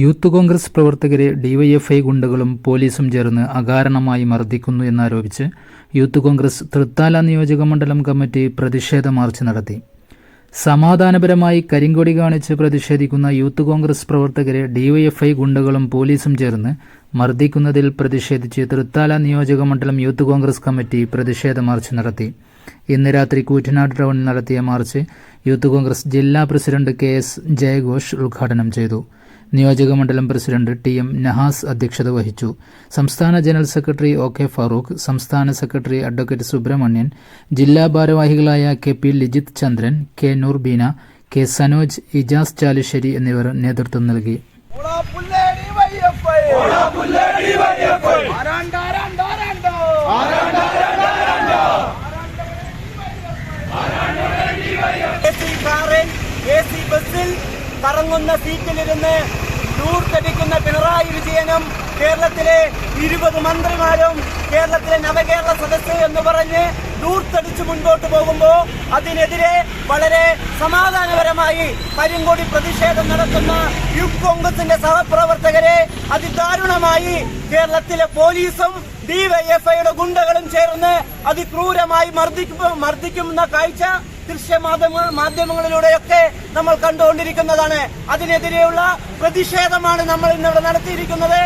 Youth Congress പ്രവർത്തകരെ DYFI ഗുണ്ടകളും പോലീസും ചേർന്ന് അകാരണമായി മർദ്ദിക്കുന്നു എന്നാരോപിച്ച് യൂത്ത് കോൺഗ്രസ് തൃത്താല നിയോജക മണ്ഡലം കമ്മിറ്റി പ്രതിഷേധ മാർച്ച് നടത്തി. സമാധാനപരമായി കരിങ്കൊടി കാണിച്ച് പ്രതിഷേധിക്കുന്ന യൂത്ത് കോൺഗ്രസ് പ്രവർത്തകരെ ഡിവൈഎഫ്ഐ ഗുണ്ടകളും പോലീസും ചേർന്ന് മർദ്ദിക്കുന്നതിൽ പ്രതിഷേധിച്ച് തൃത്താല നിയോജക മണ്ഡലം യൂത്ത് കോൺഗ്രസ് കമ്മിറ്റി പ്രതിഷേധ മാർച്ച് നടത്തി. ഇന്ന് രാത്രി കൂറ്റനാട് ടൗണിൽ നടത്തിയ മാർച്ച് യൂത്ത് കോൺഗ്രസ് ജില്ലാ പ്രസിഡന്റ് കെ എസ് ജയഘോഷ് ഉദ്ഘാടനം ചെയ്തു. നിയോജക മണ്ഡലം പ്രസിഡന്റ് ടി എം നഹാസ് അധ്യക്ഷത വഹിച്ചു. സംസ്ഥാന general secretary O K Farooq സംസ്ഥാന സെക്രട്ടറി അഡ്വക്കേറ്റ് സുബ്രഹ്മണ്യൻ ജില്ലാ ഭാരവാഹികളായ K P Lijith Chandran K Noorbeena K Sanoj Ijas Chalissery എന്നിവർ നേതൃത്വം നൽകി. കറങ്ങുന്ന സീറ്റിലിരുന്ന് ദൂർത്തടിക്കുന്ന പിണറായി വിജയനും കേരളത്തിലെ ഇരുപത് മന്ത്രിമാരും കേരളത്തിലെ നവകേരള സദസ്സ് എന്ന് പറഞ്ഞ് ദൂർത്തടിച്ച് മുൻപോട്ട് പോകുമ്പോൾ അതിനെതിരെ വളരെ സമാധാനപരമായി കരിങ്കൊടി പ്രതിഷേധം നടത്തുന്ന യൂത്ത് കോൺഗ്രസിന്റെ സഹപ്രവർത്തകരെ അതിദാരുണമായി കേരളത്തിലെ പോലീസും ഡിവൈഎഫ്ഐയുടെ ഗുണ്ടകളും ചേർന്ന് അതിക്രൂരമായി മർദ്ദിക്കും മർദ്ദിക്കുന്ന കാഴ്ച ദൃശ്യമാധ്യമ മാധ്യമങ്ങളിലൂടെയൊക്കെ നമ്മൾ കണ്ടുകൊണ്ടിരിക്കുന്നതാണ്. അതിനെതിരെയുള്ള പ്രതിഷേധമാണ് നമ്മൾ ഇന്നിവിടെ നടത്തിയിരിക്കുന്നത്.